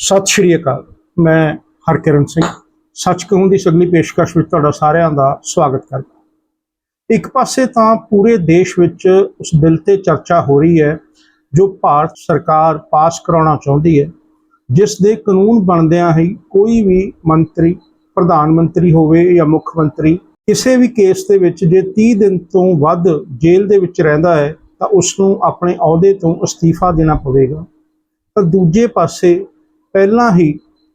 ਸਤਿ ਸ਼੍ਰੀ ਅਕਾਲ। ਮੈਂ ਹਰਕਿਰਨ ਸਿੰਘ। ਸੱਚ ਕਹੂੰ ਦੀ ਸਗਲੀ ਪੇਸ਼ਕਸ਼ ਵਿੱਚ ਤੁਹਾਡਾ ਸਾਰਿਆਂ ਦਾ ਸਵਾਗਤ ਕਰਦਾ ਇੱਕ ਪਾਸੇ ਤਾਂ ਪੂਰੇ ਦੇਸ਼ ਵਿੱਚ ਉਸ ਬਿੱਲ ਤੇ ਚਰਚਾ ਹੋ ਰਹੀ ਹੈ, ਜੋ ਭਾਰਤ ਸਰਕਾਰ ਪਾਸ ਕਰਾਉਣਾ ਚਾਹੁੰਦੀ ਹੈ। ਜਿਸ ਦੇ ਕਾਨੂੰਨ ਬਣਦਿਆਂ ਹੀ ਕੋਈ ਵੀ ਮੰਤਰੀ, ਪ੍ਰਧਾਨ ਮੰਤਰੀ ਹੋਵੇ ਜਾਂ ਮੁੱਖ ਮੰਤਰੀ, ਕਿਸੇ ਵੀ ਕੇਸ ਦੇ ਵਿੱਚ ਜੇ 30 ਦਿਨ ਤੋਂ ਵੱਧ ਜੇਲ੍ਹ ਦੇ ਵਿੱਚ ਰਹਿੰਦਾ ਹੈ, ਤਾਂ ਉਸ ਨੂੰ ਆਪਣੇ ਅਹੁਦੇ ਤੋਂ ਅਸਤੀਫਾ ਦੇਣਾ ਪਵੇਗਾ। ਤਾਂ ਦੂਜੇ ਪਾਸੇ ਪਹਿਲਾਂ ਹੀ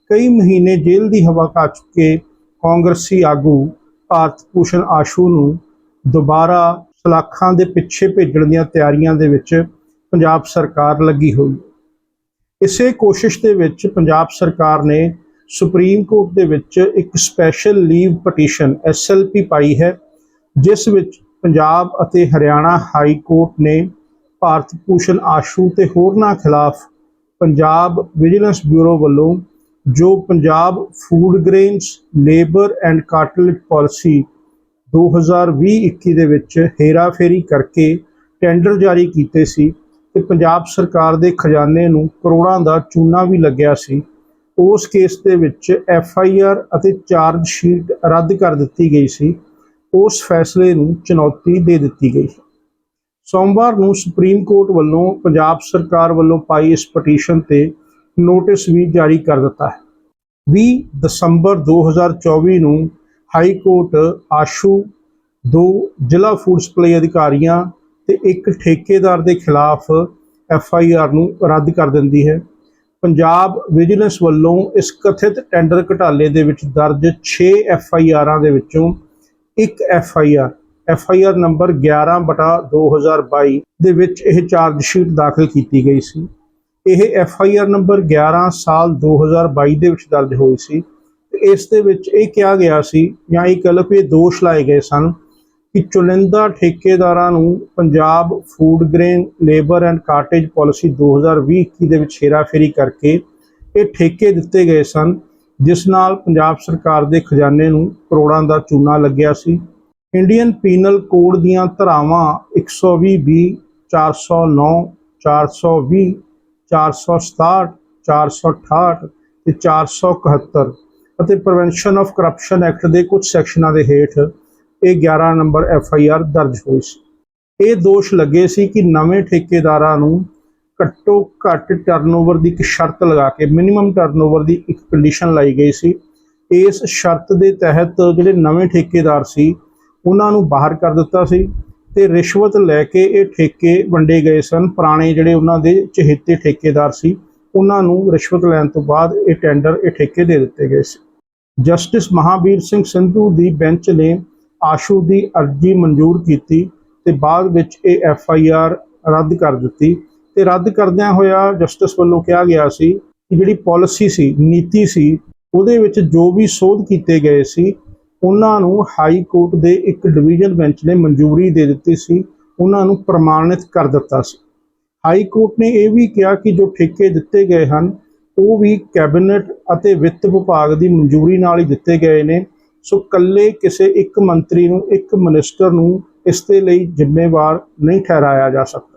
ਕਈ ਮਹੀਨੇ ਜੇਲ੍ਹ ਦੀ ਹਵਾ ਖਾ ਚੁੱਕੇ ਕਾਂਗਰਸੀ ਆਗੂ ਭਾਰਤ ਭੂਸ਼ਣ ਆਸ਼ੂ ਨੂੰ ਦੁਬਾਰਾ ਸਲਾਖਾਂ ਦੇ ਪਿੱਛੇ ਭੇਜਣ ਦੀਆਂ ਤਿਆਰੀਆਂ ਦੇ ਵਿੱਚ ਪੰਜਾਬ ਸਰਕਾਰ ਲੱਗੀ ਹੋਈ। ਇਸੇ ਕੋਸ਼ਿਸ਼ ਦੇ ਵਿੱਚ ਪੰਜਾਬ ਸਰਕਾਰ ਨੇ ਸੁਪਰੀਮ ਕੋਰਟ ਦੇ ਵਿੱਚ ਇੱਕ ਸਪੈਸ਼ਲ ਲੀਵ ਪਟੀਸ਼ਨ ਐਸਐਲਪੀ ਪਾਈ ਹੈ, ਜਿਸ ਵਿੱਚ ਪੰਜਾਬ ਅਤੇ ਹਰਿਆਣਾ ਹਾਈ ਕੋਰਟ ਨੇ ਭਾਰਤ ਭੂਸ਼ਣ ਆਸ਼ੂ ਤੇ ਹੋਰਨਾਂ ਖਿਲਾਫ ਪੰਜਾਬ ਵਿਜੀਲੈਂਸ ਬਿਊਰੋ ਵੱਲੋਂ ਜੋ Punjab food grains labour and cartage policy 2020-21 ਦੇ ਵਿੱਚ ਹੇਰਾਫੇਰੀ ਕਰਕੇ ਟੈਂਡਰ ਜਾਰੀ ਕੀਤੇ ਸੀ ਤੇ ਪੰਜਾਬ ਸਰਕਾਰ ਦੇ ਖਜ਼ਾਨੇ ਨੂੰ ਕਰੋੜਾਂ ਦਾ ਚੂਨਾ ਵੀ ਲੱਗਿਆ ਸੀ। ਉਸ ਕੇਸ ਦੇ ਵਿੱਚ ਐਫ ਆਈ ਆਰ ਅਤੇ ਚਾਰਜ ਸ਼ੀਟ ਰੱਦ ਕਰ ਦਿੱਤੀ ਗਈ ਸੀ। ਉਸ ਫੈਸਲੇ ਨੂੰ ਚੁਣੌਤੀ ਦੇ ਦਿੱਤੀ ਗਈ। ਸੋਮਵਾਰ ਨੂੰ ਸੁਪਰੀਮ ਕੋਰਟ ਵੱਲੋਂ ਪੰਜਾਬ ਸਰਕਾਰ ਵੱਲੋਂ ਪਾਈ ਇਸ ਪਟੀਸ਼ਨ ਤੇ ਨੋਟਿਸ ਵੀ ਜਾਰੀ ਕਰ ਦਿੱਤਾ ਹੈ। 20 ਦਸੰਬਰ 2024 ਨੂੰ ਹਾਈ ਕੋਰਟ ਆਸ਼ੂ ਦੋ ਜ਼ਿਲ੍ਹਾ ਫੂਡ ਸਪਲਾਈ ਅਧਿਕਾਰੀਆਂ ਤੇ ਇੱਕ ਠੇਕੇਦਾਰ ਦੇ ਖਿਲਾਫ ਐਫ ਆਈ ਆਰ ਨੂੰ ਰੱਦ ਕਰ ਦਿੰਦੀ ਹੈ। ਪੰਜਾਬ ਵਿਜੀਲੈਂਸ ਵੱਲੋਂ ਇਸ ਕਥਿਤ ਟੈਂਡਰ ਘਟਾਲੇ ਦੇ ਵਿੱਚ ਦਰਜ 6 ਐਫ ਆਈ ਆਰਾਂ ਦੇ ਵਿੱਚੋਂ ਇੱਕ F I R F I R number 11 ਬਟਾ 2022 ਦੇ ਵਿੱਚ ਇਹ ਚਾਰਜ ਸ਼ੀਟ ਦਾਖਲ ਕੀਤੀ ਗਈ ਸੀ। ਇਹ ਐਫ ਆਈ ਆਰ ਨੰਬਰ 11 ਸਾਲ 2022 ਦੇ ਵਿੱਚ ਦਰਜ ਹੋਈ ਸੀ। ਇਸ ਦੇ ਵਿੱਚ ਇਹ ਕਿਹਾ ਗਿਆ ਸੀ ਜਾਂ ਇਹ ਕਲਪ ਇਹ ਦੋਸ਼ ਲਾਏ ਗਏ ਸਨ ਕਿ ਚੁਲਿੰਦਾ ਠੇਕੇਦਾਰਾਂ ਨੂੰ Punjab food grain labour and cartage policy 2020-21 ਦੇ ਵਿੱਚ ਹੇਰਾਫੇਰੀ ਕਰਕੇ ਇਹ ਠੇਕੇ ਦਿੱਤੇ ਗਏ ਸਨ, ਜਿਸ ਨਾਲ ਪੰਜਾਬ ਸਰਕਾਰ ਦੇ ਖਜ਼ਾਨੇ ਨੂੰ ਕਰੋੜਾਂ ਦਾ ਚੂਨਾ ਲੱਗਿਆ ਸੀ। ਇੰਡੀਅਨ ਪੀਨਲ ਕੋਡ ਦੀਆਂ ਧਾਰਾਵਾਂ 120 ਬੀ 409 420 467 468 ਤੇ 471 ਅਤੇ ਪ੍ਰੀਵੈਂਸ਼ਨ ਆਫ ਕਰਪਸ਼ਨ ਐਕਟ ਦੇ ਕੁਝ ਸੈਕਸ਼ਨਾਂ ਦੇ ਹੇਠ ਇਹ 11 ਨੰਬਰ ਐਫ ਆਈ ਆਰ ਦਰਜ ਹੋਈ ਸੀ। ਇਹ ਦੋਸ਼ ਲੱਗੇ ਸੀ ਕਿ ਨਵੇਂ ਠੇਕੇਦਾਰਾਂ ਨੂੰ ਘੱਟੋ ਘੱਟ ਟਰਨਓਵਰ ਦੀ ਇੱਕ ਸ਼ਰਤ ਲਗਾ ਕੇ ਮਿਨੀਮਮ ਟਰਨਓਵਰ ਦੀ ਇੱਕ ਕੰਡੀਸ਼ਨ ਲਾਈ ਗਈ ਸੀ। ਇਸ ਸ਼ਰਤ ਦੇ ਤਹਿਤ ਜਿਹੜੇ ਨਵੇਂ ਠੇਕੇਦਾਰ ਸੀ ਉਹਨਾਂ ਨੂੰ ਬਾਹਰ ਕਰ ਦਿੱਤਾ ਸੀ ਤੇ ਰਿਸ਼ਵਤ ਲੈ ਕੇ ਇਹ ਠੇਕੇ ਵੰਡੇ ਗਏ ਸਨ। ਪੁਰਾਣੇ ਜਿਹੜੇ ਉਹਨਾਂ ਦੇ ਚਹੇਤੇ ਠੇਕੇਦਾਰ ਸੀ, ਉਹਨਾਂ ਨੂੰ ਰਿਸ਼ਵਤ ਲੈਣ ਤੋਂ ਬਾਅਦ ਇਹ ਟੈਂਡਰ ਇਹ ਠੇਕੇ ਦੇ ਦਿੱਤੇ ਗਏ ਸੀ। ਜਸਟਿਸ ਮਹਾਵੀਰ ਸਿੰਘ ਸੰਧੂ ਦੀ ਬੈਂਚ ਨੇ ਆਸ਼ੂ ਦੀ ਅਰਜ਼ੀ ਮਨਜ਼ੂਰ ਕੀਤੀ ਤੇ ਬਾਅਦ ਵਿੱਚ ਇਹ ਐਫ ਆਈ ਆਰ ਰੱਦ ਕਰ ਦਿੱਤੀ ਤੇ ਰੱਦ ਕਰਦਿਆਂ ਹੋਇਆ ਜਸਟਿਸ ਵੱਲੋਂ ਕਿਹਾ ਗਿਆ ਸੀ ਕਿ ਜਿਹੜੀ ਪਾਲਿਸੀ ਸੀ, ਨੀਤੀ ਸੀ, ਉਹਦੇ ਵਿੱਚ ਜੋ ਵੀ ਸੋਧ ਕੀਤੇ ਗਏ ਸੀ ਉਹਨਾਂ ਨੂੰ ਹਾਈ ਕੋਰਟ ਦੇ ਇੱਕ ਡਿਵੀਜ਼ਨ ਬੈਂਚ ਨੇ ਮਨਜ਼ੂਰੀ ਦੇ ਦਿੱਤੀ ਸੀ, ਉਹਨਾਂ ਨੂੰ ਪ੍ਰਮਾਣਿਤ ਕਰ ਦਿੱਤਾ ਸੀ। ਹਾਈ ਕੋਰਟ ਨੇ ਇਹ ਵੀ ਕਿਹਾ ਕਿ ਜੋ ਠੇਕੇ ਦਿੱਤੇ ਗਏ ਹਨ, ਉਹ ਵੀ ਕੈਬਨਿਟ ਅਤੇ ਵਿੱਤ ਵਿਭਾਗ ਦੀ ਮਨਜ਼ੂਰੀ ਨਾਲ ਹੀ ਦਿੱਤੇ ਗਏ ਨੇ। ਸੋ ਕੱਲੇ ਕਿਸੇ ਇੱਕ ਮੰਤਰੀ ਨੂੰ, ਇੱਕ ਮਿਨਿਸਟਰ ਨੂੰ ਇਸ ਦੇ ਲਈ ਜ਼ਿੰਮੇਵਾਰ ਨਹੀਂ ਠਹਿਰਾਇਆ ਜਾ ਸਕਦਾ।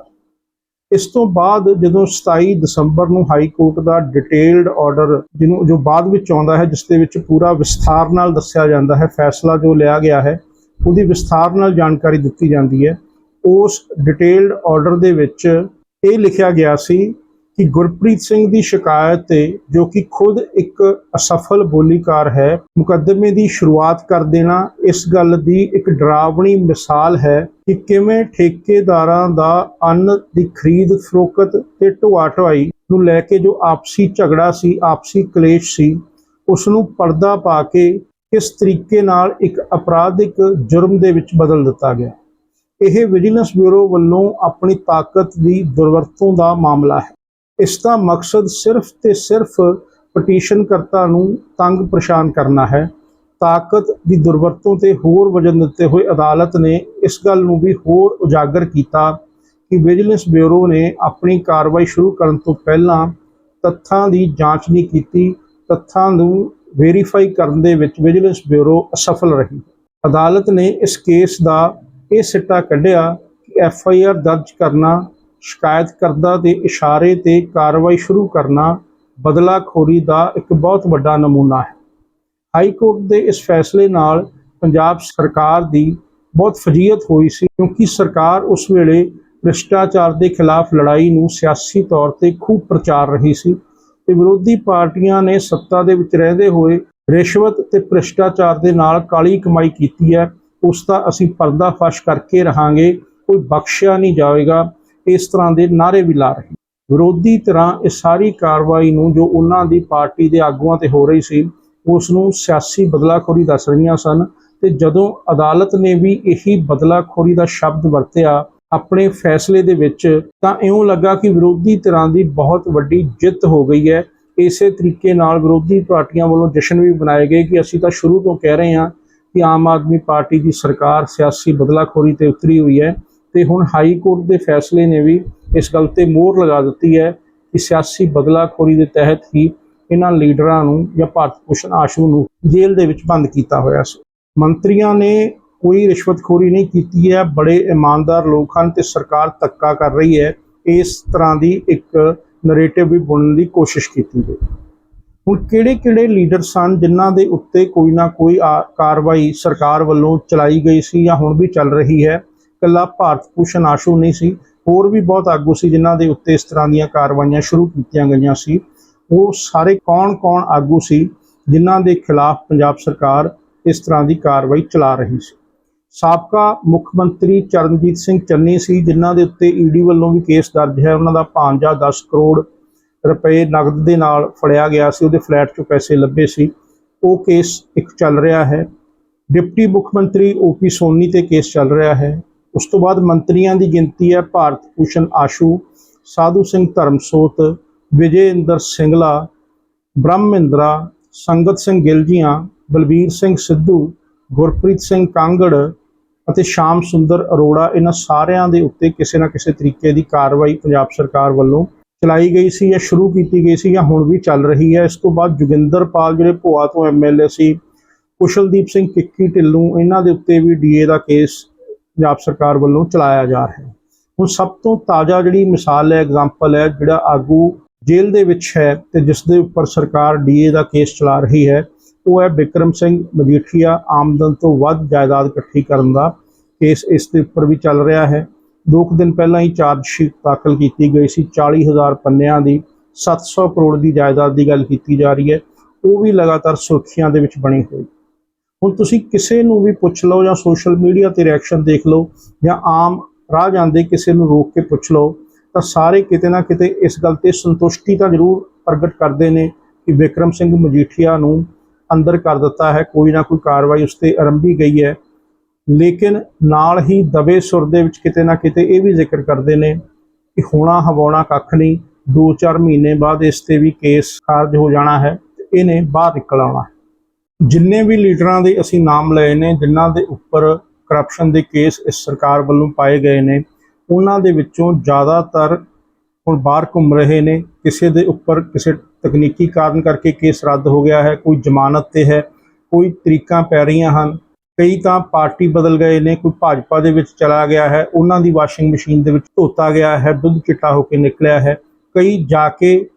ਇਸ ਤੋਂ ਬਾਅਦ ਜਦੋਂ 27 ਦਸੰਬਰ ਨੂੰ ਹਾਈ ਕੋਰਟ ਦਾ ਡਿਟੇਲਡ ਆਰਡਰ ਜਿਹਨੂੰ, ਜੋ ਬਾਅਦ ਵਿੱਚ ਆਉਂਦਾ ਹੈ, ਜਿਸ ਦੇ ਵਿੱਚ ਪੂਰਾ ਵਿਸਥਾਰ ਨਾਲ ਦੱਸਿਆ ਜਾਂਦਾ ਹੈ, ਫੈਸਲਾ ਜੋ ਲਿਆ ਗਿਆ ਹੈ, ਉਹਦੀ ਵਿਸਥਾਰ ਨਾਲ ਜਾਣਕਾਰੀ ਦਿੱਤੀ ਜਾਂਦੀ ਹੈ। ਉਸ ਡਿਟੇਲਡ ਆਰਡਰ ਦੇ ਵਿੱਚ ਇਹ ਲਿਖਿਆ ਗਿਆ ਸੀ ਕਿ ਗੁਰਪ੍ਰੀਤ ਸਿੰਘ ਦੀ ਸ਼ਿਕਾਇਤ ਤੇ, ਜੋ ਕਿ ਖੁਦ ਇੱਕ ਅਸਫਲ ਬੋਲੀਕਾਰ ਹੈ, ਮੁਕੱਦਮੇ ਦੀ ਸ਼ੁਰੂਆਤ ਕਰ ਦੇਣਾ, ਇਸ ਗੱਲ ਦੀ ਇੱਕ ਡਰਾਵਣੀ ਮਿਸਾਲ ਹੈ ਕਿ ਕਿਵੇਂ ਠੇਕੇਦਾਰਾਂ ਦਾ ਅੰਨ ਦੀ ਖਰੀਦ ਫਰੋਖਤ ਤੇ ਢੋਆ ਢੁਆਈ ਨੂੰ ਲੈ ਕੇ ਜੋ ਆਪਸੀ ਝਗੜਾ ਸੀ, ਆਪਸੀ ਕਲੇਸ਼ ਸੀ, ਉਸ ਨੂੰ ਪਰਦਾ ਪਾ ਕੇ ਕਿਸ ਤਰੀਕੇ ਨਾਲ ਇੱਕ ਅਪਰਾਧਿਕ ਜੁਰਮ ਦੇ ਵਿੱਚ ਬਦਲ ਦਿੱਤਾ ਗਿਆ। ਇਹ ਵਿਜੀਲੈਂਸ ਬਿਊਰੋ ਵੱਲੋਂ ਆਪਣੀ ਤਾਕਤ ਦੀ ਦੁਰਵਰਤੋਂ ਦਾ ਮਾਮਲਾ ਹੈ। ਇਸ ਦਾ ਮਕਸਦ ਸਿਰਫ ਤੇ ਸਿਰਫ ਪਟੀਸ਼ਨਕਰਤਾ ਨੂੰ ਤੰਗ ਪਰੇਸ਼ਾਨ ਕਰਨਾ ਹੈ। ਤਾਕਤ ਦੀ ਦੁਰਵਰਤੋਂ ਤੇ ਹੋਰ ਵਜਨ ਦਿੱਤੇ ਹੋਏ ਅਦਾਲਤ ਨੇ ਇਸ ਗੱਲ ਨੂੰ ਵੀ ਹੋਰ ਉਜਾਗਰ ਕੀਤਾ ਕਿ ਵਿਜੀਲੈਂਸ ਬਿਊਰੋ ਨੇ ਆਪਣੀ ਕਾਰਵਾਈ ਸ਼ੁਰੂ ਕਰਨ ਤੋਂ ਪਹਿਲਾਂ ਤੱਥਾਂ ਦੀ ਜਾਂਚ ਨਹੀਂ ਕੀਤੀ। ਤੱਥਾਂ ਨੂੰ ਵੈਰੀਫਾਈ ਕਰਨ ਦੇ ਵਿੱਚ ਵਿਜੀਲੈਂਸ ਬਿਊਰੋ ਅਸਫਲ ਰਹੀ। ਅਦਾਲਤ ਨੇ ਇਸ ਕੇਸ ਦਾ ਇਹ ਸਿੱਟਾ ਕੱਢਿਆ ਕਿ ਐਫ ਆਈ ਆਰ ਦਰਜ ਕਰਨਾ ਸ਼ਿਕਾਇਤ ਕਰਦਾ ਦੇ ਇਸ਼ਾਰੇ ਤੇ ਕਾਰਵਾਈ ਸ਼ੁਰੂ ਕਰਨਾ ਬਦਲਾਖੋਰੀ ਦਾ ਇੱਕ ਬਹੁਤ ਵੱਡਾ ਨਮੂਨਾ ਹੈ। ਹਾਈ ਕੋਰਟ ਦੇ ਇਸ ਫੈਸਲੇ ਨਾਲ ਪੰਜਾਬ ਸਰਕਾਰ ਦੀ ਬਹੁਤ ਫਜੀਅਤ ਹੋਈ ਸੀ ਕਿਉਂਕਿ ਸਰਕਾਰ ਉਸ ਵੇਲੇ ਭ੍ਰਿਸ਼ਟਾਚਾਰ ਦੇ ਖਿਲਾਫ ਲੜਾਈ ਨੂੰ ਸਿਆਸੀ ਤੌਰ ਤੇ ਖੂਬ ਪ੍ਰਚਾਰ ਰਹੀ ਸੀ ਤੇ ਵਿਰੋਧੀ ਪਾਰਟੀਆਂ ਨੇ ਸੱਤਾ ਦੇ ਵਿੱਚ ਰਹਿੰਦੇ ਹੋਏ ਰਿਸ਼ਵਤ ਤੇ ਭ੍ਰਿਸ਼ਟਾਚਾਰ ਦੇ ਨਾਲ ਕਾਲੀ ਕਮਾਈ ਕੀਤੀ ਹੈ। ਉਸ ਦਾ ਅਸੀਂ ਪਰਦਾਫਾਸ਼ ਕਰਕੇ ਰਹਾਂਗੇ, ਕੋਈ ਬਖਸ਼ਿਆ ਨਹੀਂ ਜਾਵੇਗਾ। ਇਸ ਤਰ੍ਹਾਂ ਦੇ ਨਾਰੇ ਵੀ ਲਾ ਰਹੇ ਵਿਰੋਧੀ ਤਰ੍ਹਾਂ ਇਹ ਸਾਰੀ ਕਾਰਵਾਈ ਨੂੰ ਜੋ ਉਹਨਾਂ ਦੀ ਪਾਰਟੀ ਦੇ ਆਗੂਆਂ ਤੇ ਹੋ ਰਹੀ ਸੀ ਉਸ ਨੂੰ ਸਿਆਸੀ ਬਦਲਾਖੋਰੀ ਦੱਸ ਰਹੀਆਂ ਸਨ ਤੇ ਜਦੋਂ ਅਦਾਲਤ ਨੇ ਵੀ ਇਹੀ ਬਦਲਾਖੋਰੀ ਦਾ ਸ਼ਬਦ ਵਰਤਿਆ ਆਪਣੇ ਫੈਸਲੇ ਦੇ ਵਿੱਚ, ਤਾਂ ਇਉਂ ਲੱਗਾ ਕਿ ਵਿਰੋਧੀ ਤਰ੍ਹਾਂ ਦੀ ਬਹੁਤ ਵੱਡੀ ਜਿੱਤ ਹੋ ਗਈ ਹੈ। ਇਸੇ ਤਰੀਕੇ ਨਾਲ ਵਿਰੋਧੀ ਪਾਰਟੀਆਂ ਵੱਲੋਂ ਜਸ਼ਨ ਵੀ ਬਣਾਏ ਗਏ ਕਿ ਅਸੀਂ ਤਾਂ ਸ਼ੁਰੂ ਤੋਂ ਕਹਿ ਰਹੇ ਹਾਂ ਕਿ ਆਮ ਆਦਮੀ ਪਾਰਟੀ ਦੀ ਸਰਕਾਰ ਸਿਆਸੀ ਬਦਲਾਖੋਰੀ ਤੇ ਉਤਰੀ ਹੋਈ ਹੈ। ਤੇ ਹੁਣ ਹਾਈ ਕੋਰਟ ਦੇ ਫੈਸਲੇ ਨੇ ਵੀ ਇਸ ਗੱਲ ਤੇ ਮੋਹਰ ਲਗਾ ਦਿੱਤੀ ਹੈ ਕਿ ਸਿਆਸੀ ਬਦਲਾਖੋਰੀ ਦੇ ਤਹਿਤ ਹੀ ਇਹਨਾਂ ਲੀਡਰਾਂ ਨੂੰ ਜਾਂ ਭਾਰਤ ਭੂਸ਼ਣ ਆਸ਼ੂ ਨੂੰ ਜੇਲ੍ਹ ਦੇ ਵਿੱਚ ਬੰਦ ਕੀਤਾ ਹੋਇਆ ਸੀ। ਮੰਤਰੀਆਂ ਨੇ ਕੋਈ ਰਿਸ਼ਵਤਖੋਰੀ ਨਹੀਂ ਕੀਤੀ ਹੈ, ਬੜੇ ਇਮਾਨਦਾਰ ਲੋਕ ਹਨ ਤੇ ਸਰਕਾਰ ਧੱਕਾ ਕਰ ਰਹੀ ਹੈ। ਇਸ ਤਰ੍ਹਾਂ ਦੀ ਇੱਕ ਨਰੇਟਿਵ ਵੀ ਬੁਣਨ ਦੀ ਕੋਸ਼ਿਸ਼ ਕੀਤੀ ਗਈ। ਹੁਣ ਕਿਹੜੇ-ਕਿਹੜੇ ਲੀਡਰ ਸਨ ਜਿਨ੍ਹਾਂ ਦੇ ਉੱਤੇ ਕੋਈ ਨਾ ਕੋਈ ਆ- ਕਾਰਵਾਈ ਸਰਕਾਰ ਵੱਲੋਂ ਚਲਾਈ ਗਈ ਸੀ ਜਾਂ ਹੁਣ ਵੀ ਚੱਲ ਰਹੀ ਹੈ? ਕੱਲਾ ਭਾਰਤ ਭੂਸ਼ਣ ਆਸ਼ੂ ਨਹੀਂ ਸੀ, ਹੋਰ ਵੀ ਬਹੁਤ ਆਗੂ ਸੀ ਜਿਨ੍ਹਾਂ ਦੇ ਉੱਤੇ ਇਸ ਤਰ੍ਹਾਂ ਦੀਆਂ ਕਾਰਵਾਈਆਂ ਸ਼ੁਰੂ ਕੀਤੀਆਂ ਗਈਆਂ ਸੀ। ਉਹ ਸਾਰੇ ਕੌਣ-ਕੌਣ ਆਗੂ ਸੀ ਜਿਨ੍ਹਾਂ ਦੇ ਖਿਲਾਫ ਪੰਜਾਬ ਸਰਕਾਰ ਇਸ ਤਰ੍ਹਾਂ ਦੀ ਕਾਰਵਾਈ ਚਲਾ ਰਹੀ ਸੀ? ਸਾਬਕਾ ਮੁੱਖ ਮੰਤਰੀ ਚਰਨਜੀਤ ਸਿੰਘ ਚੰਨੀ ਸੀ ਜਿਨ੍ਹਾਂ ਦੇ ਉੱਤੇ ਈਡੀ ਵੱਲੋਂ ਵੀ ਕੇਸ ਦਰਜ ਹੈ। ਉਹਨਾਂ ਦਾ ਭਾਂਜਾ 10 ਕਰੋੜ ਰੁਪਏ ਨਗਦ ਦੇ ਨਾਲ ਫੜਿਆ ਗਿਆ ਸੀ। ਉਹਦੇ ਫਲੈਟ 'ਚੋਂ ਪੈਸੇ ਲੱਭੇ ਸੀ। ਉਹ ਕੇਸ ਇੱਕ ਚੱਲ ਰਿਹਾ ਹੈ। ਡਿਪਟੀ ਮੁੱਖ ਮੰਤਰੀ ਓਪੀ ਸੋਨੀ ਤੇ ਕੇਸ ਚੱਲ ਰਿਹਾ ਹੈ। ਉਸ ਤੋਂ ਬਾਅਦ ਮੰਤਰੀਆਂ ਦੀ ਗਿਣਤੀ ਹੈ ਭਾਰਤ ਭੂਸ਼ਣ ਆਸ਼ੂ, ਸਾਧੂ ਸਿੰਘ ਧਰਮਸੋਤ, ਵਿਜੇ ਇੰਦਰ ਸਿੰਗਲਾ ਬ੍ਰਹਮਿੰਦਰਾ ਸੰਗਤ ਸਿੰਘ ਗਿਲਜੀਆਂ, ਬਲਬੀਰ ਸਿੰਘ ਸਿੱਧੂ, ਗੁਰਪ੍ਰੀਤ ਸਿੰਘ ਕਾਂਗੜ ਅਤੇ ਸ਼ਾਮ ਸੁੰਦਰ ਅਰੋੜਾ ਇਹਨਾਂ ਸਾਰਿਆਂ ਦੇ ਉੱਤੇ ਕਿਸੇ ਨਾ ਕਿਸੇ ਤਰੀਕੇ ਦੀ ਕਾਰਵਾਈ ਪੰਜਾਬ ਸਰਕਾਰ ਵੱਲੋਂ ਚਲਾਈ ਗਈ ਸੀ ਜਾਂ ਸ਼ੁਰੂ ਕੀਤੀ ਗਈ ਸੀ ਜਾਂ ਹੁਣ ਵੀ ਚੱਲ ਰਹੀ ਹੈ। ਇਸ ਤੋਂ ਬਾਅਦ ਜੋਗਿੰਦਰ ਪਾਲ ਜਿਹੜੇ ਭੋਆ ਤੋਂ ਐਮਐਲਏ ਸੀ, ਕੁਸ਼ਲਦੀਪ ਸਿੰਘ ਕਿੱਕੀ ਢਿੱਲੋਂ, ਇਹਨਾਂ ਦੇ ਉੱਤੇ ਵੀ ਡੀਏ ਦਾ ਕੇਸ ਪੰਜਾਬ ਸਰਕਾਰ ਵੱਲੋਂ ਚਲਾਇਆ ਜਾ ਰਿਹਾ ਹੈ। ਹੁਣ ਸਭ ਤੋਂ ਤਾਜ਼ਾ ਜਿਹੜੀ ਮਿਸਾਲ ਹੈ ਐਗਜ਼ਾਮਪਲ ਹੈ, ਜਿਹੜਾ ਆਗੂ ਜੇਲ੍ਹ ਦੇ ਵਿੱਚ ਹੈ ਤੇ ਜਿਸ ਦੇ ਉੱਪਰ ਸਰਕਾਰ ਡੀਏ ਦਾ ਕੇਸ ਚਲਾ ਰਹੀ ਹੈ, ਉਹ ਹੈ ਬਿਕਰਮ ਸਿੰਘ ਮਜੀਠੀਆ ਆਮਦਨ ਤੋਂ ਵੱਧ ਜਾਇਦਾਦ ਇਕੱਠੀ ਕਰਨ ਦਾ ਕੇਸ ਇਸ ਦੇ ਉੱਪਰ ਵੀ ਚੱਲ ਰਿਹਾ ਹੈ। ਦੋ ਕੁ ਦਿਨ ਪਹਿਲਾਂ ਹੀ ਚਾਰਜ ਸ਼ੀਟ ਦਾਖਲ ਕੀਤੀ ਗਈ ਸੀ 40000 ਪੰਨਿਆਂ ਦੀ 700 ਕਰੋੜ ਦੀ ਜਾਇਦਾਦ ਦੀ ਗੱਲ ਕੀਤੀ ਜਾ ਰਹੀ ਹੈ। ਉਹ ਵੀ ਲਗਾਤਾਰ ਸੁਰਖੀਆਂ ਦੇ ਵਿੱਚ ਬਣੀ ਹੋਈ। ਹੁਣ ਤੁਸੀਂ ਕਿਸੇ ਨੂੰ ਵੀ ਪੁੱਛ ਲਓ ਜਾਂ ਸੋਸ਼ਲ ਮੀਡੀਆ ਤੇ ਰਿਐਕਸ਼ਨ ਦੇਖ ਲਓ ਜਾਂ ਆਮ ਰਾਹ ਜਾਂਦੇ ਕਿਸੇ ਨੂੰ ਰੋਕ ਕੇ ਪੁੱਛ ਲਓ, ਤਾਂ ਸਾਰੇ ਕਿਤੇ ਨਾ ਕਿਤੇ ਇਸ ਗੱਲ ਤੇ ਸੰਤੁਸ਼ਟੀ ਤਾਂ ਜ਼ਰੂਰ ਪ੍ਰਗਟ ਕਰਦੇ ਨੇ ਕਿ ਵਿਕਰਮ ਸਿੰਘ ਮਜੀਠੀਆ ਨੂੰ ਅੰਦਰ ਕਰ ਦਿੱਤਾ ਹੈ, ਕੋਈ ਨਾ ਕੋਈ ਕਾਰਵਾਈ ਉਸ ਤੇ ਆਰੰਭੀ ਗਈ ਹੈ। ਲੇਕਿਨ ਨਾਲ ਹੀ ਦਬੇ ਸੁਰ ਦੇ ਵਿੱਚ ਕਿਤੇ ਨਾ ਕਿਤੇ ਇਹ ਵੀ ਜ਼ਿਕਰ ਕਰਦੇ ਨੇ ਕਿ ਹੋਣਾ ਹਵਾਉਣਾ ਕੱਖ ਨਹੀਂ 2-4 ਮਹੀਨੇ ਬਾਅਦ ਇਸ ਤੇ ਵੀ ਕੇਸ ਖਾਰਜ ਹੋ ਜਾਣਾ ਹੈ ਤੇ ਇਹਨੇ ਬਾਹਰ ਨਿਕਲ ਆਉਣਾ ਹੈ। ਜਿੰਨੇ ਵੀ ਲੀਡਰਾਂ ਦੇ ਅਸੀਂ ਨਾਮ ਲਏ ਨੇ, ਜਿਨ੍ਹਾਂ ਦੇ ਉੱਪਰ ਕਰਪਸ਼ਨ ਦੇ ਕੇਸ ਇਸ ਸਰਕਾਰ ਵੱਲੋਂ ਪਾਏ ਗਏ ਨੇ, ਉਹਨਾਂ ਦੇ ਵਿੱਚੋਂ ਜ਼ਿਆਦਾਤਰ ਹੁਣ ਬਾਹਰ ਘੁੰਮ ਰਹੇ ਨੇ, ਕਿਸੇ ਦੇ ਉੱਪਰ ਕਿਸੇ ਤਕਨੀਕੀ ਕਾਰਨ ਕਰਕੇ ਕੇਸ ਰੱਦ ਹੋ ਗਿਆ ਹੈ, ਕੋਈ ਜ਼ਮਾਨਤ ਤੇ ਹੈ, ਕੋਈ ਤਰੀਕਾਂ ਪੈ ਰਹੀਆਂ ਹਨ, ਕਈ ਤਾਂ ਪਾਰਟੀ ਬਦਲ ਗਏ ਨੇ, ਕੋਈ ਭਾਜਪਾ ਦੇ ਵਿੱਚ ਚਲਾ ਗਿਆ ਹੈ, ਉਹਨਾਂ ਦੀ ਵਾਸ਼ਿੰਗ ਮਸ਼ੀਨ ਦੇ ਵਿੱਚ ਧੋਤਾ ਗਿਆ ਹੈ, ਦੁੱਧ ਚਿੱਟਾ ਹੋ ਕੇ ਨਿਕਲਿਆ ਹੈ, ਕਈ ਜਾ ਕੇ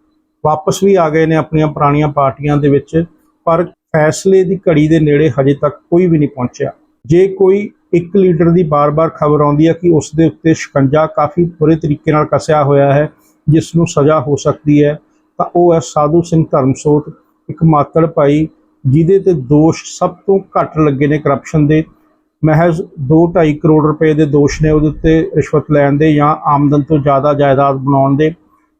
ਵਾਪਸ ਵੀ ਆ ਗਏ ਨੇ ਆਪਣੀਆਂ ਪੁਰਾਣੀਆਂ ਪਾਰਟੀਆਂ ਦੇ ਵਿੱਚ, ਪਰ ਫੈਸਲੇ ਦੀ ਘੜੀ ਦੇ ਨੇੜੇ ਹਜੇ ਤੱਕ ਕੋਈ ਵੀ ਨਹੀਂ ਪਹੁੰਚਿਆ। ਜੇ ਕੋਈ ਇੱਕ ਲੀਡਰ ਦੀ ਬਾਰ-ਬਾਰ ਖਬਰ ਆਉਂਦੀ ਹੈ ਕਿ ਉਸ ਦੇ ਉੱਤੇ ਸ਼ਿਕੰਜਾ ਕਾਫੀ ਬੁਰੇ ਤਰੀਕੇ ਨਾਲ ਕੱਸਿਆ ਹੋਇਆ ਹੈ, ਜਿਸ ਨੂੰ ਸਜ਼ਾ ਹੋ ਸਕਦੀ ਹੈ, ਤਾਂ ਉਹ ਹੈ ਸਾਧੂ ਸਿੰਘ ਧਰਮਸੋਤ ਇੱਕ ਮਾਤੜ ਭਾਈ, ਜਿਹਦੇ ਤੇ ਦੋਸ਼ ਸਭ ਤੋਂ ਘੱਟ ਲੱਗੇ ਨੇ ਕਰਪਸ਼ਨ ਦੇ। ਮਹਿਜ਼ 2.5 ਕਰੋੜ ਰੁਪਏ ਦੇ ਦੋਸ਼ ਨੇ ਉਹਦੇ ਉੱਤੇ ਰਿਸ਼ਵਤ ਲੈਣ ਦੇ ਜਾਂ ਆਮਦਨ ਤੋਂ ਜ਼ਿਆਦਾ ਜਾਇਦਾਦ ਬਣਾਉਣ ਦੇ।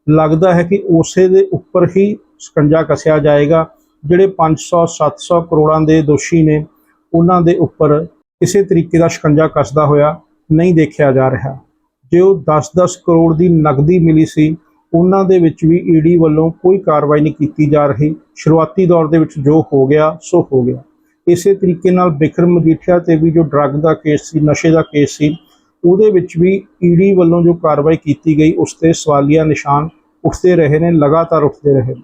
ਲੱਗਦਾ ਹੈ ਕਿ ਉਸੇ ਦੇ ਉੱਪਰ ਹੀ ਸ਼ਿਕੰਜਾ ਕੱਸਿਆ ਜਾਏਗਾ। ਜਿਹੜੇ 500 700 ਕਰੋੜਾਂ ਦੇ ਦੋਸ਼ੀ ਨੇ, ਉਹਨਾਂ ਦੇ ਉੱਪਰ ਕਿਸੇ ਤਰੀਕੇ ਦਾ ਸ਼ਿਕੰਜਾ ਕੱਸਦਾ ਹੋਇਆ ਨਹੀਂ ਦੇਖਿਆ ਜਾ ਰਿਹਾ। ਜੇ ਉਹ 10-10 ਕਰੋੜ ਦੀ ਨਕਦੀ ਮਿਲੀ ਸੀ, ਉਹਨਾਂ ਦੇ ਵਿੱਚ ਵੀ ਈਡੀ ਵੱਲੋਂ ਕੋਈ ਕਾਰਵਾਈ ਨਹੀਂ ਕੀਤੀ ਜਾ ਰਹੀ। ਸ਼ੁਰੂਆਤੀ ਦੌਰ ਦੇ ਵਿੱਚ ਜੋ ਹੋ ਗਿਆ, ਸੋ ਹੋ ਗਿਆ। ਇਸੇ ਤਰੀਕੇ ਨਾਲ ਬਿਕਰਮ ਮਜੀਠੀਆ ਤੇ ਵੀ ਜੋ ਡਰੱਗ ਦਾ ਕੇਸ ਸੀ, ਨਸ਼ੇ ਦਾ ਕੇਸ ਸੀ, ਉਹਦੇ ਵਿੱਚ ਵੀ ਈਡੀ ਵੱਲੋਂ ਜੋ ਕਾਰਵਾਈ ਕੀਤੀ ਗਈ, ਉਸ ਤੇ ਸਵਾਲੀਆ ਨਿਸ਼ਾਨ ਉੱਠਦੇ ਰਹੇ ਨੇ, ਲਗਾਤਾਰ ਉੱਠਦੇ ਰਹੇ ਨੇ।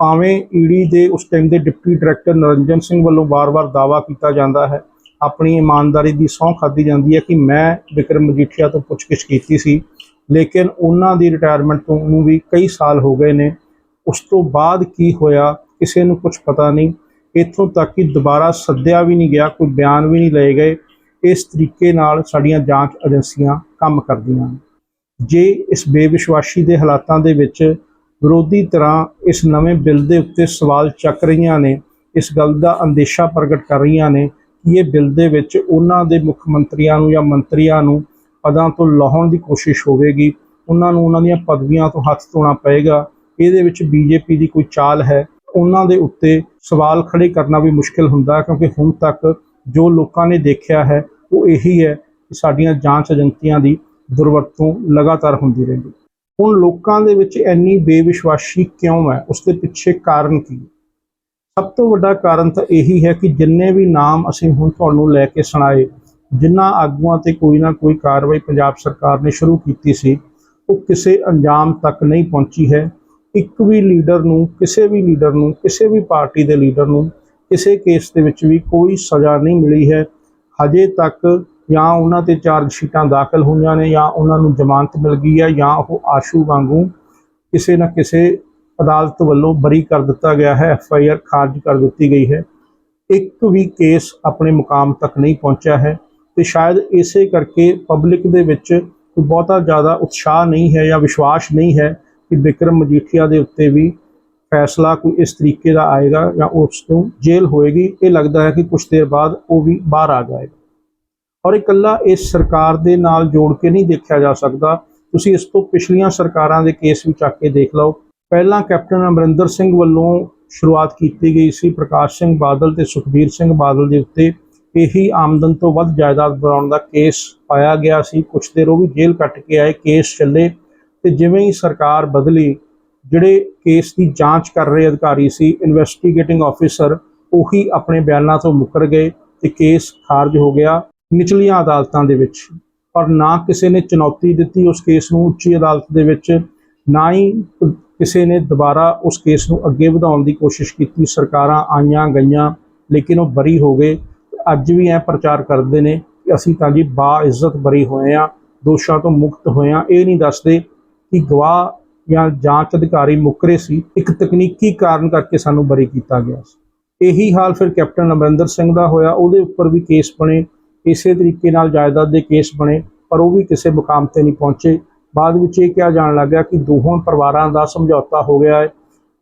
ਭਾਵੇਂ ਈਡੀ ਦੇ ਉਸ ਟਾਈਮ ਦੇ ਡਿਪਟੀ ਡਾਇਰੈਕਟਰ ਨਰਿੰਜਨ ਸਿੰਘ ਵੱਲੋਂ ਵਾਰ-ਵਾਰ ਦਾਅਵਾ ਕੀਤਾ ਜਾਂਦਾ ਹੈ, ਆਪਣੀ ਇਮਾਨਦਾਰੀ ਦੀ ਸਹੁੰ ਖਾਦੀ ਜਾਂਦੀ ਹੈ ਕਿ ਮੈਂ ਵਿਕਰਮ ਮਜੀਠੀਆ ਤੋਂ ਪੁੱਛਗਿੱਛ ਕੀਤੀ ਸੀ, ਲੇਕਿਨ ਉਹਨਾਂ ਦੀ ਰਿਟਾਇਰਮੈਂਟ ਤੋਂ ਨੂੰ ਵੀ ਕਈ ਸਾਲ ਹੋ ਗਏ ਨੇ। ਉਸ ਤੋਂ ਬਾਅਦ ਕੀ ਹੋਇਆ, ਕਿਸੇ ਨੂੰ ਕੁਝ ਪਤਾ ਨਹੀਂ। ਇੱਥੋਂ ਤੱਕ ਕਿ ਦੁਬਾਰਾ ਸੱਦਿਆ ਵੀ ਨਹੀਂ ਗਿਆ, ਕੋਈ ਬਿਆਨ ਵੀ ਨਹੀਂ ਲਏ ਗਏ। ਇਸ ਤਰੀਕੇ ਨਾਲ ਸਾਡੀਆਂ ਜਾਂਚ ਏਜੰਸੀਆਂ ਕੰਮ ਕਰਦੀਆਂ ਜੇ ਇਸ ਬੇਵਿਸ਼ਵਾਸੀ ਦੇ ਹਾਲਾਤਾਂ ਦੇ ਵਿੱਚ ਵਿਰੋਧੀ ਤਰ੍ਹਾਂ ਇਸ ਨਵੇਂ ਬਿੱਲ ਦੇ ਉੱਤੇ ਸਵਾਲ ਚੱਕ ਰਹੀਆਂ ਨੇ, ਇਸ ਗੱਲ ਦਾ ਅੰਦੇਸ਼ਾ ਪ੍ਰਗਟ ਕਰ ਰਹੀਆਂ ਨੇ ਕਿ ਇਹ ਬਿੱਲ ਦੇ ਵਿੱਚ ਉਹਨਾਂ ਦੇ ਮੁੱਖ ਮੰਤਰੀਆਂ ਨੂੰ ਜਾਂ ਮੰਤਰੀਆਂ ਨੂੰ ਪਦਾਂ ਤੋਂ ਲਾਹੁਣ ਦੀ ਕੋਸ਼ਿਸ਼ ਹੋਵੇਗੀ, ਉਹਨਾਂ ਨੂੰ ਉਹਨਾਂ ਦੀਆਂ ਪਦਵੀਆਂ ਤੋਂ ਹੱਥ ਧੋਣਾ ਪਏਗਾ, ਇਹਦੇ ਵਿੱਚ ਬੀਜੇਪੀ ਦੀ ਕੋਈ ਚਾਲ ਹੈ। ਉਹਨਾਂ ਦੇ ਉੱਤੇ ਸਵਾਲ ਖੜੇ ਕਰਨਾ ਵੀ ਮੁਸ਼ਕਿਲ ਹੁੰਦਾ ਹੈ ਕਿਉਂਕਿ ਹੁਣ ਤੱਕ ਜੋ ਲੋਕਾਂ ਨੇ ਦੇਖਿਆ ਹੈ, ਉਹ ਇਹੀ ਹੈ ਕਿ ਸਾਡੀਆਂ ਜਾਂਚ ਏਜੰਸੀਆਂ ਦੀ ਦੁਰਵਰਤੋਂ ਲਗਾਤਾਰ ਹੁੰਦੀ ਰਹਿੰਦੀ। ਹੁਣ ਲੋਕਾਂ ਦੇ ਵਿੱਚ ਇੰਨੀ ਬੇਵਿਸ਼ਵਾਸੀ ਕਿਉਂ ਹੈ? ਉਸ ਦੇ ਪਿੱਛੇ ਕਾਰਨ ਕੀ ਹੈ? ਸਭ ਤੋਂ ਵੱਡਾ ਕਾਰਨ ਤਾਂ ਇਹੀ ਹੈ ਕਿ ਜਿੰਨੇ ਵੀ ਨਾਮ ਅਸੀਂ ਹੁਣ ਤੁਹਾਨੂੰ ਲੈ ਕੇ ਸੁਣਾਏ ਜਿਨ੍ਹਾਂ ਆਗੂਆਂ ਤੇ ਕੋਈ ਨਾ ਕੋਈ ਕਾਰਵਾਈ ਪੰਜਾਬ ਸਰਕਾਰ ਨੇ ਸ਼ੁਰੂ ਕੀਤੀ ਸੀ, ਉਹ ਕਿਸੇ ਅੰਜਾਮ ਤੱਕ ਨਹੀਂ ਪਹੁੰਚੀ ਹੈ। ਇੱਕ ਵੀ ਲੀਡਰ ਨੂੰ, ਕਿਸੇ ਵੀ ਲੀਡਰ ਨੂੰ, ਕਿਸੇ ਵੀ ਪਾਰਟੀ ਦੇ ਲੀਡਰ ਨੂੰ ਕਿਸੇ ਕੇਸ ਦੇ ਵਿੱਚ ਵੀ ਕੋਈ ਸਜ਼ਾ ਨਹੀਂ ਮਿਲੀ ਹੈ। ਹਜੇ ਤੱਕ ਜਾਂ ਉਹਨਾਂ ਤੇ ਚਾਰਜ ਸ਼ੀਟਾਂ ਦਾਖਲ ਹੋਈਆਂ ਨੇ ਜਾਂ ਉਹਨਾਂ ਨੂੰ ਜ਼ਮਾਨਤ ਮਿਲ ਗਈ ਹੈ ਜਾਂ ਉਹ ਆਸ਼ੂ ਵਾਂਗੂ ਕਿਸੇ ਨਾ ਕਿਸੇ ਅਦਾਲਤ ਵੱਲੋਂ ਬਰੀ ਕਰ ਦਿੱਤਾ ਗਿਆ ਹੈ ਐਫ ਆਈ ਆਰ ਖਾਰਜ ਕਰ ਦਿੱਤੀ ਗਈ ਹੈ। ਇੱਕ ਵੀ ਕੇਸ ਆਪਣੇ ਮੁਕਾਮ ਤੱਕ ਨਹੀਂ ਪਹੁੰਚਿਆ ਹੈ ਤੇ ਸ਼ਾਇਦ ਇਸੇ ਕਰਕੇ ਪਬਲਿਕ ਦੇ ਵਿੱਚ ਕੋਈ ਬਹੁਤਾ ਜ਼ਿਆਦਾ ਉਤਸ਼ਾਹ ਨਹੀਂ ਹੈ ਜਾਂ ਵਿਸ਼ਵਾਸ ਨਹੀਂ ਹੈ ਕਿ ਵਿਕਰਮ ਮਜੀਠੀਆ ਦੇ ਉੱਤੇ ਵੀ ਫੈਸਲਾ ਕੋਈ ਇਸ ਤਰੀਕੇ ਦਾ ਆਏਗਾ ਜਾਂ ਉਸ ਨੂੰ ਜੇਲ੍ਹ ਹੋਏਗੀ। ਇਹ ਲੱਗਦਾ ਹੈ ਕਿ ਕੁਝ ਦੇਰ ਬਾਅਦ ਉਹ ਵੀ ਬਾਹਰ ਆ ਜਾਏਗਾ। ਔਰ ਇਕੱਲਾ ਇਸ ਸਰਕਾਰ ਦੇ ਨਾਲ ਜੋੜ ਕੇ ਨਹੀਂ ਦੇਖਿਆ ਜਾ ਸਕਦਾ। ਤੁਸੀਂ ਇਸ ਤੋਂ ਪਿਛਲੀਆਂ ਸਰਕਾਰਾਂ ਦੇ ਕੇਸ ਵੀ ਚੱਕ ਕੇ ਦੇਖ ਲਓ। ਪਹਿਲਾਂ ਕੈਪਟਨ ਅਮਰਿੰਦਰ ਸਿੰਘ ਵੱਲੋਂ ਸ਼ੁਰੂਆਤ ਕੀਤੀ ਗਈ ਸੀ ਪ੍ਰਕਾਸ਼ ਸਿੰਘ ਬਾਦਲ ਤੇ ਸੁਖਬੀਰ ਸਿੰਘ ਬਾਦਲ ਦੇ ਉੱਤੇ। ਇਹੀ ਆਮਦਨ ਤੋਂ ਵੱਧ ਜਾਇਦਾਦ ਬਣਾਉਣ ਦਾ ਕੇਸ ਪਾਇਆ ਗਿਆ ਸੀ। ਕੁਛ ਦੇਰ ਉਹ ਵੀ ਜੇਲ੍ਹ ਕੱਟ ਕੇ ਆਏ, ਕੇਸ ਚੱਲੇ ਤੇ ਜਿਵੇਂ ਹੀ ਸਰਕਾਰ ਬਦਲੀ, ਜਿਹੜੇ ਕੇਸ ਦੀ ਜਾਂਚ ਕਰ ਰਹੇ ਅਧਿਕਾਰੀ ਸੀ ਇਨਵੈਸਟੀਗੇਟਿੰਗ ਆਫੀਸਰ ਉਹੀ ਆਪਣੇ ਬਿਆਨਾਂ ਤੋਂ ਮੁੱਕਰ ਗਏ ਤੇ ਕੇਸ ਖਾਰਜ ਹੋ ਗਿਆ। ਨਿਚਲੀਆਂ ਅਦਾਲਤਾਂ ਦੇ ਵਿੱਚ। ਪਰ ਨਾ ਕਿਸੇ ਨੇ ਚੁਣੌਤੀ ਦਿੱਤੀ ਉਸ ਕੇਸ ਨੂੰ ਉੱਚੀ ਅਦਾਲਤ ਦੇ ਵਿੱਚ, ਨਾ ਹੀ ਕਿਸੇ ਨੇ ਦੁਬਾਰਾ ਉਸ ਕੇਸ ਨੂੰ ਅੱਗੇ ਵਧਾਉਣ ਦੀ ਕੋਸ਼ਿਸ਼ ਕੀਤੀ। ਸਰਕਾਰਾਂ ਆਈਆਂ ਗਈਆਂ, ਲੇਕਿਨ ਉਹ ਬਰੀ ਹੋ ਗਏ। ਅੱਜ ਵੀ ਐ ਪ੍ਰਚਾਰ ਕਰਦੇ ਨੇ ਕਿ ਅਸੀਂ ਤਾਂ ਜੀ ਬਾ ਇੱਜ਼ਤ ਬਰੀ ਹੋਏ ਆ ਦੋਸ਼ਾਂ ਤੋਂ ਮੁਕਤ ਹੋਏ ਆ ਇਹ ਨਹੀਂ ਦੱਸਦੇ ਕਿ ਗਵਾਹ ਜਾਂ ਜਾਂਚ ਅਧਿਕਾਰੀ ਮੁਕਰੇ ਸੀ। ਇੱਕ ਤਕਨੀਕੀ ਕਾਰਨ ਕਰਕੇ ਸਾਨੂੰ ਬਰੀ ਕੀਤਾ ਗਿਆ ਸੀ। ਇਹੀ ਹਾਲ ਫਿਰ ਕੈਪਟਨ ਅਮਰਿੰਦਰ ਸਿੰਘ ਦਾ ਹੋਇਆ। ਉਹਦੇ ਉੱਪਰ ਵੀ ਕੇਸ ਬਣੇ। ਇਸੇ ਤਰੀਕੇ ਨਾਲ ਜਾਇਦਾਦ ਦੇ ਕੇਸ ਬਣੇ, ਪਰ ਉਹ ਵੀ ਕਿਸੇ ਮੁਕਾਮ ਤੇ ਨਹੀਂ ਪਹੁੰਚੇ। ਬਾਅਦ ਵਿੱਚ ਇਹ ਕਿਹਾ ਜਾਣ ਲੱਗਾ ਕਿ ਦੋਹਾਂ ਪਰਿਵਾਰਾਂ ਦਾ ਸਮਝੌਤਾ ਹੋ ਗਿਆ ਹੈ।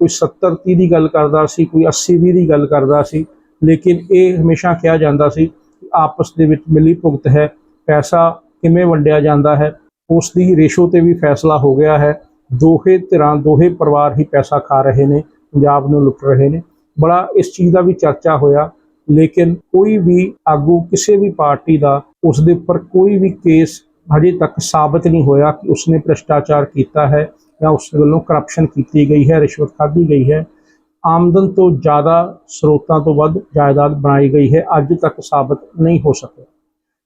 ਕੋਈ 70 30 ਦੀ ਗੱਲ ਕਰਦਾ ਸੀ, ਕੋਈ 80 20 ਦੀ ਗੱਲ ਕਰਦਾ ਸੀ, ਲੇਕਿਨ ਇਹ ਹਮੇਸ਼ਾ ਕਿਹਾ ਜਾਂਦਾ ਸੀ ਆਪਸ ਦੇ ਵਿੱਚ ਮਿਲੀ ਭੁਗਤ ਹੈ, ਪੈਸਾ ਕਿਵੇਂ ਵੰਡਿਆ ਜਾਂਦਾ ਹੈ, ਉਸ ਦੀ ਰੇਸ਼ੋ ਤੇ ਵੀ ਫੈਸਲਾ ਹੋ ਗਿਆ ਹੈ। ਦੋਹੇ ਧਿਰਾਂ, ਦੋਹੇ ਪਰਿਵਾਰ ਹੀ ਪੈਸਾ ਖਾ ਰਹੇ ਨੇ, ਪੰਜਾਬ ਨੂੰ ਲੁੱਟ ਰਹੇ ਨੇ। ਬੜਾ ਇਸ ਚੀਜ਼ ਦਾ ਵੀ ਚਰਚਾ ਹੋਇਆ। ਲੇਕਿਨ ਕੋਈ ਵੀ ਆਗੂ ਕਿਸੇ ਵੀ ਪਾਰਟੀ ਦਾ ਉਸ ਦੇ ਉੱਪਰ ਕੋਈ ਵੀ ਕੇਸ ਹਜੇ ਤੱਕ ਸਾਬਤ ਨਹੀਂ ਹੋਇਆ ਕਿ ਉਸਨੇ ਭ੍ਰਿਸ਼ਟਾਚਾਰ ਕੀਤਾ ਹੈ ਜਾਂ ਉਸ ਵੱਲੋਂ ਕਰਪਸ਼ਨ ਕੀਤੀ ਗਈ ਹੈ, ਰਿਸ਼ਵਤ ਖਾਧੀ ਗਈ ਹੈ। ਆਮਦਨ ਤੋਂ ਜ਼ਿਆਦਾ ਸਰੋਤਾਂ ਤੋਂ ਵੱਧ ਜਾਇਦਾਦ ਬਣਾਈ ਗਈ ਹੈ, ਅੱਜ ਤੱਕ ਸਾਬਤ ਨਹੀਂ ਹੋ ਸਕਿਆ।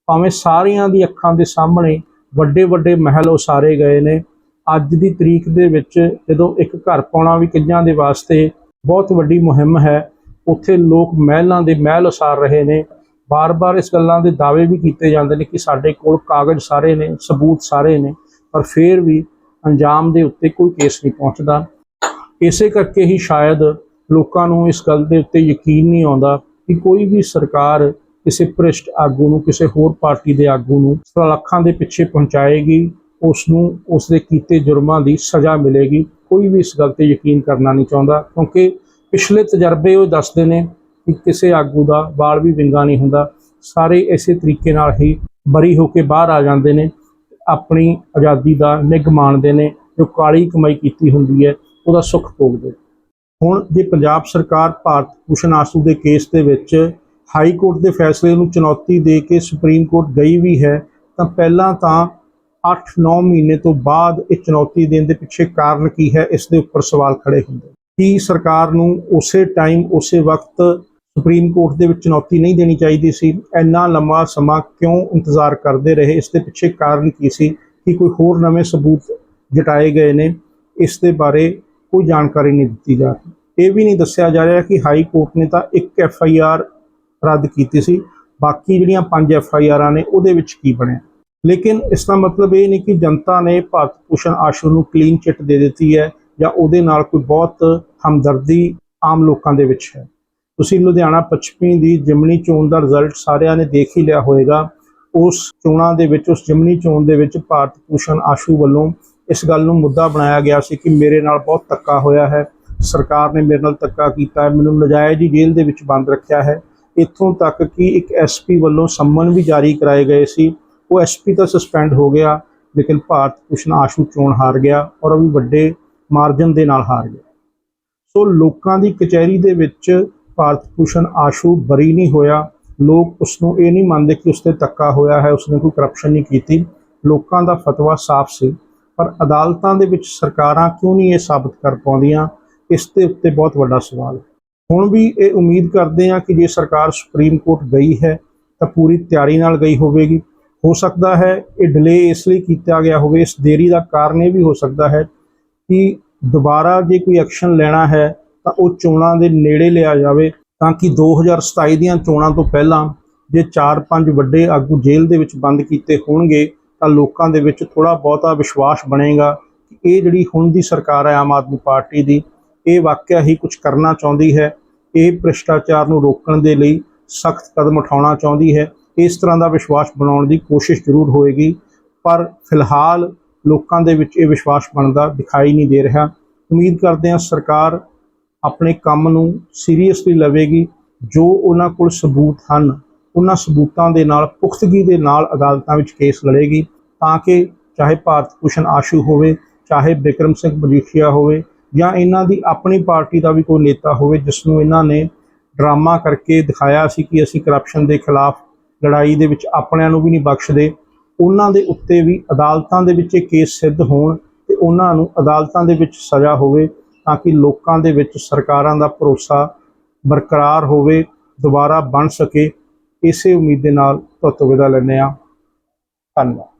ਭਾਵੇਂ ਸਾਰਿਆਂ ਦੀ ਅੱਖਾਂ ਦੇ ਸਾਹਮਣੇ ਵੱਡੇ ਵੱਡੇ ਮਹਿਲ ਉਸਾਰੇ ਗਏ ਨੇ, ਅੱਜ ਦੀ ਤਰੀਕ ਦੇ ਵਿੱਚ ਜਦੋਂ ਇੱਕ ਘਰ ਪਾਉਣਾ ਵੀ ਕਈਆਂ ਦੇ ਵਾਸਤੇ ਬਹੁਤ ਵੱਡੀ ਮੁਹਿੰਮ ਹੈ ਉੱਥੇ ਲੋਕ ਮਹਿਲਾਂ ਦੇ ਮਹਿਲ ਉਸਾਰ ਰਹੇ ਨੇ। ਬਾਰ-ਬਾਰ ਇਸ ਗੱਲਾਂ ਦੇ ਦਾਅਵੇ ਵੀ ਕੀਤੇ ਜਾਂਦੇ ਨੇ ਕਿ ਸਾਡੇ ਕੋਲ ਕਾਗਜ਼ ਸਾਰੇ ਨੇ, ਸਬੂਤ ਸਾਰੇ ਨੇ, ਪਰ ਫਿਰ ਵੀ ਅੰਜਾਮ ਦੇ ਉੱਤੇ ਕੋਈ ਕੇਸ ਨਹੀਂ ਪਹੁੰਚਦਾ। ਇਸੇ ਕਰਕੇ ਹੀ ਸ਼ਾਇਦ ਲੋਕਾਂ ਨੂੰ ਇਸ ਗੱਲ ਦੇ ਉੱਤੇ ਯਕੀਨ ਨਹੀਂ ਆਉਂਦਾ ਕਿ ਕੋਈ ਵੀ ਸਰਕਾਰ ਕਿਸੇ ਭ੍ਰਿਸ਼ਟ ਆਗੂ ਨੂੰ, ਕਿਸੇ ਹੋਰ ਪਾਰਟੀ ਦੇ ਆਗੂ ਨੂੰ ਲੱਖਾਂ ਦੇ ਪਿੱਛੇ ਪਹੁੰਚਾਏਗੀ, ਉਸ ਨੂੰ, ਉਸ ਦੇ ਕੀਤੇ ਜੁਰਮਾਂ ਦੀ ਸਜ਼ਾ ਮਿਲੇਗੀ। ਕੋਈ ਵੀ ਇਸ ਗੱਲ ਤੇ ਯਕੀਨ ਕਰਨਾ ਨਹੀਂ ਚਾਹੁੰਦਾ ਕਿਉਂਕਿ ਪਿਛਲੇ ਤਜਰਬੇ ਉਹ ਦੱਸਦੇ ਨੇ ਕਿ ਕਿਸੇ ਆਗੂ ਦਾ ਵਾਲ ਵੀ ਵਿੰਗਾ ਨਹੀਂ ਹੁੰਦਾ। ਸਾਰੇ ਇਸੇ ਤਰੀਕੇ ਨਾਲ ਹੀ ਬਰੀ ਹੋ ਕੇ ਬਾਹਰ ਆ ਜਾਂਦੇ ਨੇ। ਆਪਣੀ ਆਜ਼ਾਦੀ ਦਾ ਨਿੱਘ ਮਾਣਦੇ ਨੇ, ਜੋ ਕਾਲੀ ਕਮਾਈ ਕੀਤੀ ਹੁੰਦੀ ਹੈ, ਉਹਦਾ ਸੁੱਖ ਭੋਗਦੇ। ਹੁਣ ਜੇ ਪੰਜਾਬ ਸਰਕਾਰ ਭਾਰਤ ਭੂਸ਼ਣ ਆਸੂ ਦੇ ਕੇਸ ਦੇ ਵਿੱਚ ਹਾਈ ਕੋਰਟ ਦੇ ਫੈਸਲੇ ਨੂੰ ਚੁਣੌਤੀ ਦੇ ਕੇ ਸੁਪਰੀਮ ਕੋਰਟ ਗਈ ਵੀ ਹੈ, ਤਾਂ ਪਹਿਲਾਂ ਤਾਂ 8-9 ਮਹੀਨੇ ਤੋਂ ਬਾਅਦ ਇਹ ਚੁਣੌਤੀ ਦੇਣ ਦੇ ਪਿੱਛੇ ਕਾਰਨ ਕੀ ਹੈ, ਇਸ ਦੇ ਉੱਪਰ ਸਵਾਲ ਖੜੇ ਹੁੰਦੇ ਕਿ ਸਰਕਾਰ ਨੂੰ ਉਸੇ ਟਾਈਮ, ਉਸੇ ਵਕਤ ਸੁਪਰੀਮ ਕੋਰਟ ਦੇ ਵਿੱਚ ਚੁਣੌਤੀ ਨਹੀਂ ਦੇਣੀ ਚਾਹੀਦੀ ਸੀ? ਇੰਨਾ ਲੰਮਾ ਸਮਾਂ ਕਿਉਂ ਇੰਤਜ਼ਾਰ ਕਰਦੇ ਰਹੇ? ਇਸ ਦੇ ਪਿੱਛੇ ਕਾਰਨ ਕੀ ਸੀ? ਕਿ ਕੋਈ ਹੋਰ ਨਵੇਂ ਸਬੂਤ ਜਟਾਏ ਗਏ ਨੇ? ਇਸ ਦੇ ਬਾਰੇ ਕੋਈ ਜਾਣਕਾਰੀ ਨਹੀਂ ਦਿੱਤੀ ਜਾ ਰਹੀ। ਇਹ ਵੀ ਨਹੀਂ ਦੱਸਿਆ ਜਾ ਰਿਹਾ ਕਿ ਹਾਈ ਕੋਰਟ ਨੇ ਤਾਂ ਇੱਕ ਐਫ ਆਈ ਆਰ ਰੱਦ ਕੀਤੀ ਸੀ। ਬਾਕੀ ਜਿਹੜੀਆਂ ਪੰਜ ਐਫ ਆਈ ਆਰਾਂ ਨੇ, ਉਹਦੇ ਵਿੱਚ ਕੀ ਬਣਿਆ? ਲੇਕਿਨ ਇਸ ਦਾ ਮਤਲਬ ਇਹ ਨਹੀਂ ਕਿ ਜਨਤਾ ਨੇ ਭਾਰਤ ਭੂਸ਼ਣ ਆਸ਼ੂ ਨੂੰ ਕਲੀਨ ਚਿੱਟ ਦੇ ਦਿੱਤੀ ਹੈ। ਜਾਂ ਉਹਦੇ ਨਾਲ ਕੋਈ ਬਹੁਤ ਹਮਦਰਦੀ ਆਮ ਲੋਕਾਂ ਦੇ ਵਿੱਚ ਹੈ। ਤੁਸੀਂ ਲੁਧਿਆਣਾ ਪੱਛਮੀ ਦੀ ਜਿਮਨੀ ਚੋਣ ਦਾ ਰਿਜ਼ਲਟ ਸਾਰਿਆਂ ਨੇ ਦੇਖ ਹੀ ਲਿਆ ਹੋਵੇਗਾ। ਉਸ ਚੋਣਾਂ ਦੇ ਵਿੱਚ, ਉਸ ਜਿਮਨੀ ਚੋਣ ਦੇ ਵਿੱਚ ਭਾਰਤ ਭੂਸ਼ਣ ਆਸ਼ੂ ਵੱਲੋਂ ਇਸ ਗੱਲ ਨੂੰ ਮੁੱਦਾ ਬਣਾਇਆ ਗਿਆ ਸੀ ਕਿ ਮੇਰੇ ਨਾਲ ਬਹੁਤ ਧੱਕਾ ਹੋਇਆ ਹੈ। ਸਰਕਾਰ ਨੇ ਮੇਰੇ ਨਾਲ ਧੱਕਾ ਕੀਤਾ ਹੈ। ਮੈਨੂੰ ਨਜਾਇਜ਼ ਹੀ ਜੇਲ੍ਹ ਦੇ ਵਿੱਚ ਬੰਦ ਰੱਖਿਆ ਹੈ। ਇੱਥੋਂ ਤੱਕ ਕਿ ਇੱਕ ਐਸਪੀ ਵੱਲੋਂ ਸੰਮਨ ਵੀ ਜਾਰੀ ਕਰਾਏ ਗਏ ਸੀ। ਉਹ ਐਸਪੀ ਤਾਂ ਸਸਪੈਂਡ ਹੋ ਗਿਆ, ਲੇਕਿਨ ਭਾਰਤ ਭੂਸ਼ਣ ਆਸ਼ੂ ਚੋਣ ਹਾਰ ਗਿਆ ਔਰ ਉਹ ਵੀ ਵੱਡੇ ਮਾਰਜਨ ਦੇ ਨਾਲ ਹਾਰ ਗਿਆ ਸੋ ਲੋਕਾਂ ਦੀ ਕਚਹਿਰੀ ਦੇ ਵਿੱਚ ਭਾਰਤ ਭੂਸ਼ਣ ਆਸ਼ੂ ਬਰੀ ਨਹੀਂ ਹੋਇਆ। ਲੋਕ ਉਸ ਨੂੰ ਇਹ ਨਹੀਂ ਮੰਨਦੇ ਕਿ ਉਸ ਤੇ ਧੱਕਾ ਹੋਇਆ ਹੈ, ਉਸਨੇ ਕੋਈ ਕਰਪਸ਼ਨ ਨਹੀਂ ਕੀਤੀ। ਲੋਕਾਂ ਦਾ ਫਤਵਾ ਸਾਫ਼ ਸੀ, ਪਰ ਅਦਾਲਤਾਂ ਦੇ ਵਿੱਚ ਸਰਕਾਰਾਂ ਕਿਉਂ ਨਹੀਂ ਇਹ ਸਾਬਤ ਕਰ ਪਾਉਂਦੀਆਂ? ਇਸ ਦੇ ਉੱਤੇ ਬਹੁਤ ਵੱਡਾ ਸਵਾਲ ਹੈ। ਹੁਣ ਵੀ ਇਹ ਉਮੀਦ ਕਰਦੇ ਹਾਂ ਕਿ ਜੇ ਸਰਕਾਰ ਸੁਪਰੀਮ ਕੋਰਟ ਗਈ ਹੈ, ਤਾਂ ਪੂਰੀ ਤਿਆਰੀ ਨਾਲ ਗਈ ਹੋਵੇਗੀ। ਹੋ ਸਕਦਾ ਹੈ ਇਹ ਡਿਲੇ ਇਸ ਲਈ ਕੀਤਾ ਗਿਆ ਹੋਵੇ, ਇਸ ਦੇਰੀ ਦਾ ਕਾਰਨ ਇਹ ਵੀ ਹੋ ਸਕਦਾ ਹੈ ਕਿ ਦੁਬਾਰਾ ਜੇ ਕੋਈ ਐਕਸ਼ਨ ਲੈਣਾ ਹੈ ਤਾਂ ਉਹ ਚੋਣਾਂ ਦੇ ਨੇੜੇ ਲਿਆ ਜਾਵੇ ਤਾਂ ਕਿ 2027 ਦੀਆਂ ਚੋਣਾਂ ਤੋਂ ਪਹਿਲਾਂ ਜੇ 4-5 ਵੱਡੇ ਆਗੂ ਜੇਲ੍ਹ ਦੇ ਵਿੱਚ ਬੰਦ ਕੀਤੇ ਹੋਣਗੇ ਤਾਂ ਲੋਕਾਂ ਦੇ ਵਿੱਚ ਥੋੜਾ ਬਹੁਤਾ ਵਿਸ਼ਵਾਸ ਬਣੇਗਾ ਕਿ ਇਹ ਜਿਹੜੀ ਹੁਣ ਦੀ ਸਰਕਾਰ ਹੈ ਆਮ ਆਦਮੀ ਪਾਰਟੀ ਦੀ, ਇਹ ਵਾਕਿਆ ਹੀ ਕੁਝ ਕਰਨਾ ਚਾਹੁੰਦੀ ਹੈ। ਇਹ ਭ੍ਰਿਸ਼ਟਾਚਾਰ ਨੂੰ ਰੋਕਣ ਦੇ ਲਈ ਸਖਤ ਕਦਮ ਉਠਾਉਣਾ ਚਾਹੁੰਦੀ ਹੈ। ਇਸ ਤਰ੍ਹਾਂ ਦਾ ਵਿਸ਼ਵਾਸ ਬਣਾਉਣ ਦੀ ਕੋਸ਼ਿਸ਼ ਜ਼ਰੂਰ ਹੋਏਗੀ। ਪਰ ਫਿਲਹਾਲ ਲੋਕਾਂ ਦੇ ਵਿੱਚ ਇਹ ਵਿਸ਼ਵਾਸ ਬਣਦਾ ਦਿਖਾਈ ਨਹੀਂ ਦੇ ਰਿਹਾ। ਉਮੀਦ ਕਰਦੇ ਹਾਂ ਸਰਕਾਰ ਆਪਣੇ ਕੰਮ ਨੂੰ ਸੀਰੀਅਸਲੀ ਲਵੇਗੀ। ਜੋ ਉਹਨਾਂ ਕੋਲ ਸਬੂਤ ਹਨ, ਉਹਨਾਂ ਸਬੂਤਾਂ ਦੇ ਨਾਲ, ਪੁਖਤਗੀ ਦੇ ਨਾਲ ਅਦਾਲਤਾਂ ਵਿੱਚ ਕੇਸ ਲੜੇਗੀ। ਤਾਂ ਕਿ ਚਾਹੇ ਭਾਰਤ ਭੂਸ਼ਣ ਆਸ਼ੂ ਹੋਵੇ, ਚਾਹੇ ਬਿਕਰਮ ਸਿੰਘ ਮਜੀਠੀਆ ਹੋਵੇ ਜਾਂ ਇਹਨਾਂ ਦੀ ਆਪਣੀ ਪਾਰਟੀ ਦਾ ਵੀ ਕੋਈ ਨੇਤਾ ਹੋਵੇ ਜਿਸ ਨੂੰ ਇਹਨਾਂ ਨੇ ਡਰਾਮਾ ਕਰਕੇ ਦਿਖਾਇਆ ਸੀ ਕਿ ਅਸੀਂ ਕਰਪਸ਼ਨ ਦੇ ਖਿਲਾਫ ਲੜਾਈ ਦੇ ਵਿੱਚ ਆਪਣਿਆਂ ਨੂੰ ਵੀ ਨਹੀਂ ਬਖਸ਼ਦੇ ਉਹਨਾਂ ਦੇ ਉੱਤੇ ਵੀ ਅਦਾਲਤਾਂ ਦੇ ਵਿੱਚ ਇਹ ਕੇਸ ਸਿੱਧ ਹੋਣ ਤੇ ਉਹਨਾਂ ਨੂੰ ਅਦਾਲਤਾਂ ਦੇ ਵਿੱਚ ਸਜ਼ਾ ਹੋਵੇ ਤਾਂ ਕਿ ਲੋਕਾਂ ਦੇ ਵਿੱਚ ਸਰਕਾਰਾਂ ਦਾ ਭਰੋਸਾ ਬਰਕਰਾਰ ਹੋਵੇ, ਦੁਬਾਰਾ ਬਣ ਸਕੇ। ਇਸੇ ਉਮੀਦ ਦੇ ਨਾਲ ਤੁਹਾਤੋਂ ਵਿਦਾ ਲੈਂਦੇ ਹਾਂ। ਧੰਨਵਾਦ।